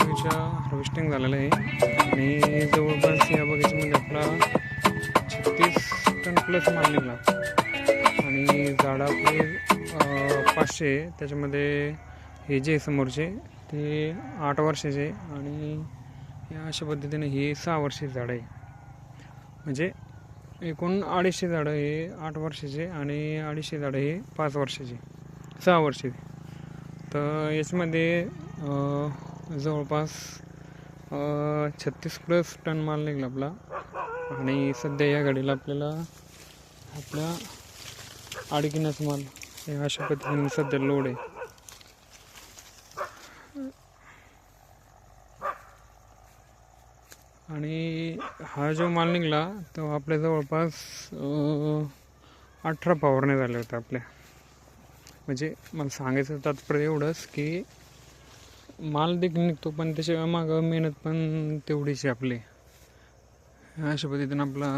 बगीचा हार्वेस्टिंग झालेला आहे. आणि जवळपास या बगीच्यामध्ये आपला छत्तीस टन प्लस माल निघाला. आणि झाडं आपले पाचशे आहे. त्याच्यामध्ये हे जे आहे समोरचे ते आठ वर्षाचे आणि या अशा पद्धतीने ही सहा वर्षाचे झाडं आहे. म्हणजे एकूण अडीचशे झाडं हे आठ वर्षाचे आणि अडीचशे झाडं हे पाच वर्षाचे सहा वर्षाचे. तर याच्यामध्ये जवळपास छत्तीस प्लस टन माल निघाला आपला. आणि सध्या या गाडीला आपल्याला आपल्या अडकिनाचा माल हे अशा पद्धतीने सध्या लोड आहे. आणि हा जो माल निघाला तो आपल्या जवळपास अठरा पावरने झाले होते आपल्या. म्हणजे मला सांगायचं तात्पर्य एवढंच की माल देखील निघतो पण त्याच्या मागं मेहनत पण तेवढीच आहे. आपली अशा पद्धतीनं आपला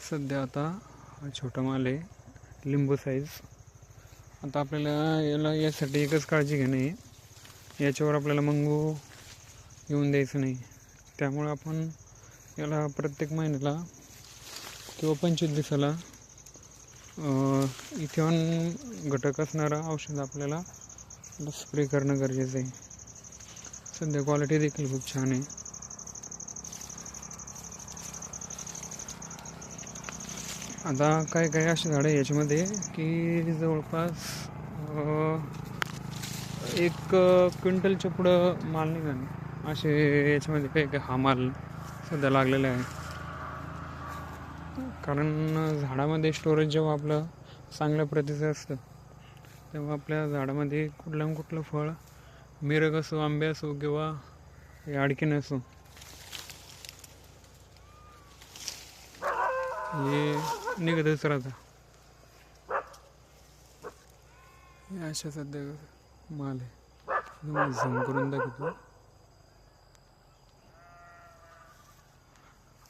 सध्या आता छोटा माल आहे लिंबू साईज आता आपल्याला याला यासाठी एकच काळजी घेणं आहे. याच्यावर आपल्याला मंगू येऊन द्यायचं नाही. त्यामुळे आपण याला प्रत्येक महिन्याला किंवा पंचवीस दिवसाला इथेऑन घटक असणारा औषध आपल्याला स्प्रे करणं गरजेचं आहे. सध्या क्वालिटी देखील खूप छान आहे. आता काय काय अशी झाडं आहे याच्यामध्ये की जवळपास एक क्विंटलच्या पुढं माल निघाल. असे याच्यामध्ये काही काही हा माल सध्या लागलेला आहे. कारण झाडामध्ये स्टोरेज जेव्हा आपलं चांगल्या प्रतीचं असतं तेव्हा आपल्या झाडामध्ये कुठलं ना कुठलं फळ मिरग असो आंबे असो किंवा हे अडकीन असो. हे निघतच राहतं. अशा सध्या माल आहे. झूम करून दाखवतो.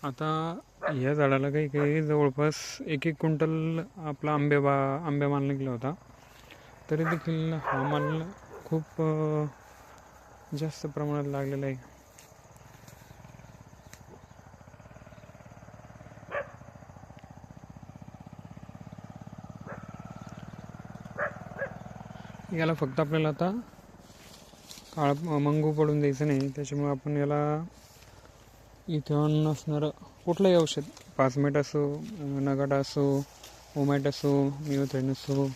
आता या झाडाला काही काही जवळपास एक एक क्विंटल आपला आंबे बा आंबे माल निघला होता. तरी देखील हवामान खूप जास्त प्रमाणात लागलेलं आहे. याला फक्त आपल्याला आता काळ मंगू पडून द्यायचं नाही. त्याच्यामुळे आपण याला इथेऑन असणारं कुठलंही औषध. पाचमेट असो नगाटा असो ओमॅट असो मिओथेन असो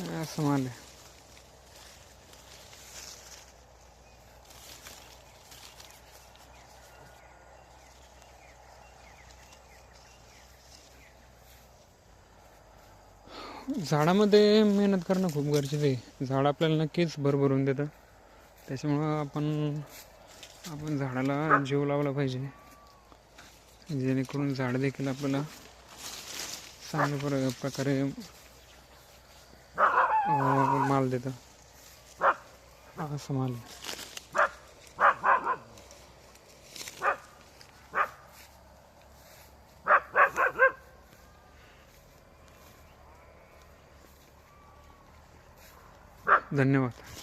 असं माल आहे झाडामध्ये मेहनत करणं खूप गरजेचं आहे. झाड आपल्याला नक्कीच भरभरून देतं त्याच्यामुळं आपण आपण झाडाला जीव लावला पाहिजे. जेणेकरून झाड देखील आपल्याला चांगल्या प्र प्रकारे माल देतं. असं माल धन्यवाद.